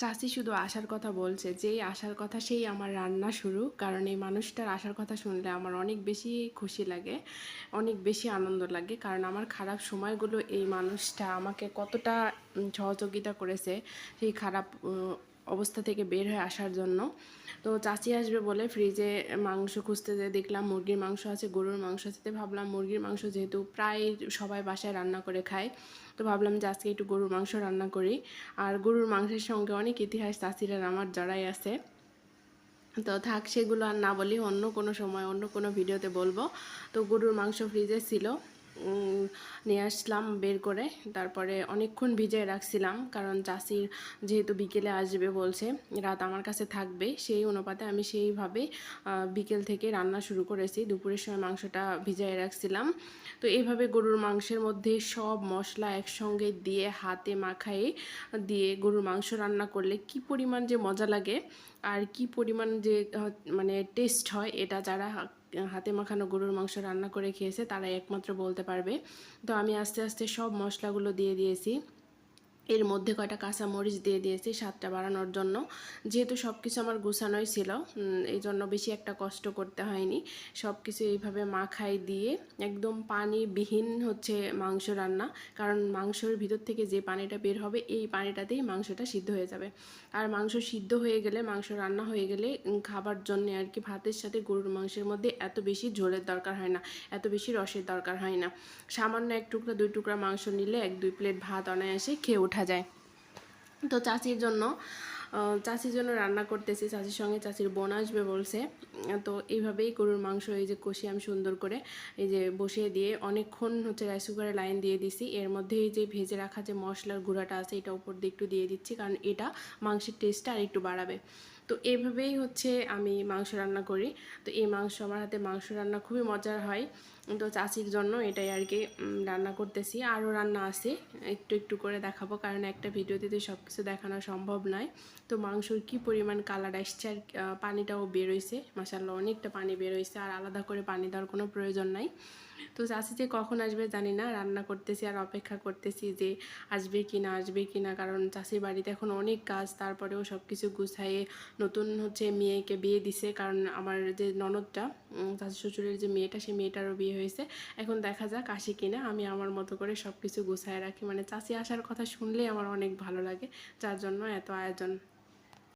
চাচি শুধু আসার কথা বলছে, যেই আসার কথা সেই আমার রান্না শুরু। কারণ এই মানুষটার আসার কথা শুনলে আমার অনেক বেশি খুশি লাগে, অনেক বেশি আনন্দ লাগে। কারণ আমার খারাপ সময়গুলো এই মানুষটা আমাকে কতটা সহযোগিতা করেছে, সেই খারাপ অবস্থা থেকে বের হয়ে আসার জন্য। তো চাচি আসবে বলে ফ্রিজে মাংস খুঁজতে যেয়ে দেখলাম মুরগির মাংস আছে, গরুর মাংস আছে। তো ভাবলাম মুরগির মাংস যেহেতু প্রায় সবাই বাসায় রান্না করে খায়, তো ভাবলাম যে আজকে একটু গরুর মাংস রান্না করি। আর গরুর মাংসের সঙ্গে অনেক ইতিহাস চাচিরা আমার জড়াই আছে। তো থাক, সেগুলো আর না বলি, অন্য কোনো সময়, অন্য কোনো ভিডিওতে বলব। তো গরুর মাংস ফ্রিজে ছিল। নিয়ে আসলাম বের করে। তারপরে অনেকক্ষণ ভিজিয়ে রাখছিলাম, কারণ চাষির যেহেতু বিকেলে আসবে বলছে, রাত আমার কাছে থাকবে, সেই অনুপাতে আমি সেইভাবে বিকেল থেকে রান্না শুরু করেছি। দুপুরের সময় মাংসটা ভিজিয়ে রাখছিলাম। তো এইভাবে গরুর মাংসের মধ্যে সব মশলা একসঙ্গে দিয়ে হাতে মাখায়ে, দিয়ে গরুর মাংস রান্না করলে কি পরিমাণ যে মজা লাগে, আর কি পরিমাণ যে মানে টেস্ট হয়, এটা যারা হাতে মাখানো গরুর মাংস রান্না করে খেয়েছে, তারাই একমাত্র বলতে পারবে। তো আমি আস্তে আস্তে সব মশলাগুলো দিয়ে দিয়েছি। এর মধ্যে কয়টা কাঁচা মরিচ দিয়ে দিয়েছি, স্বাদটা বাড়ানোর জন্য। যেহেতু সব কিছু আমার গুছানোই ছিল এই জন্য বেশি একটা কষ্ট করতে হয়নি। সব কিছু এইভাবে মাখাই দিয়ে একদম পানিবিহীন হচ্ছে মাংস রান্না, কারণ মাংসের ভিতর থেকে যে পানিটা বের হবে, এই পানিটাতেই মাংসটা সিদ্ধ হয়ে যাবে। আর মাংস সিদ্ধ হয়ে গেলে, মাংস রান্না হয়ে গেলে খাবার জন্য আর কি ভাতের সাথে গরুর মাংসের মধ্যে এত বেশি ঝোলের দরকার হয় না, এত বেশি রসের দরকার হয় না। সামান্য এক টুকরা, দুই টুকরা মাংস নিলে এক দুই প্লেট ভাত অনায়াসে খেয়ে ওঠা যায়। তো চাষির জন্য চাষির জন্য রান্না করতেছি চাষির সঙ্গে চাষির বোন আসবে বলছে। তো এইভাবেই গরুর মাংস এই যে কষি আমি সুন্দর করে এই যে বসিয়ে দিয়ে অনেকক্ষণ হচ্ছে রাইস কুকারে লাইন দিয়ে দিছি। এর মধ্যে এই যে ভেজে রাখা যে মশলার গুঁড়াটা আছে, এটা উপর দিয়ে একটু দিয়ে দিচ্ছি, কারণ এটা মাংসের টেস্টটা আর একটু বাড়াবে। তো এইভাবেই হচ্ছে আমি মাংস রান্না করি। তো এই মাংস, আমার হাতে মাংস রান্না খুবই মজার হয়। তো চাষির জন্য এটাই আর কি রান্না করতেছি। আরও রান্না আছে, একটু একটু করে দেখাবো। কারণ একটা ভিডিওতে তো সব কিছু দেখানো সম্ভব নয়। তো মাংসর কি পরিমাণ কালার আসছে আর পানিটাও বেরোইছে। মাসাল্লাহ অনেকটা পানি বেরোইছে আর আলাদা করে পানি দেওয়ার কোনো প্রয়োজন নাই। তো চাষি যে কখন আসবে জানি না, রান্না করতেছি আর অপেক্ষা করতেছি যে আসবে কি না আসবে কি না কারণ চাষির বাড়িতে এখন অনেক কাজ, তারপরেও সব কিছু গুছাইয়ে নতুন হচ্ছে মেয়েকে বিয়ে দিছে, কারণ আমার যে ননদটা শাশু শ্বশুরের যে মেয়েটা সে মেয়েটারও বিয়ে হয়েছে। এখন দেখা যাক আসে কিনা আমি আমার মতো করে সব কিছু গুছায় রাখি। মানে চাষি আসার কথা শুনলেই আমার অনেক ভালো লাগে। যার জন্য এত আয়োজন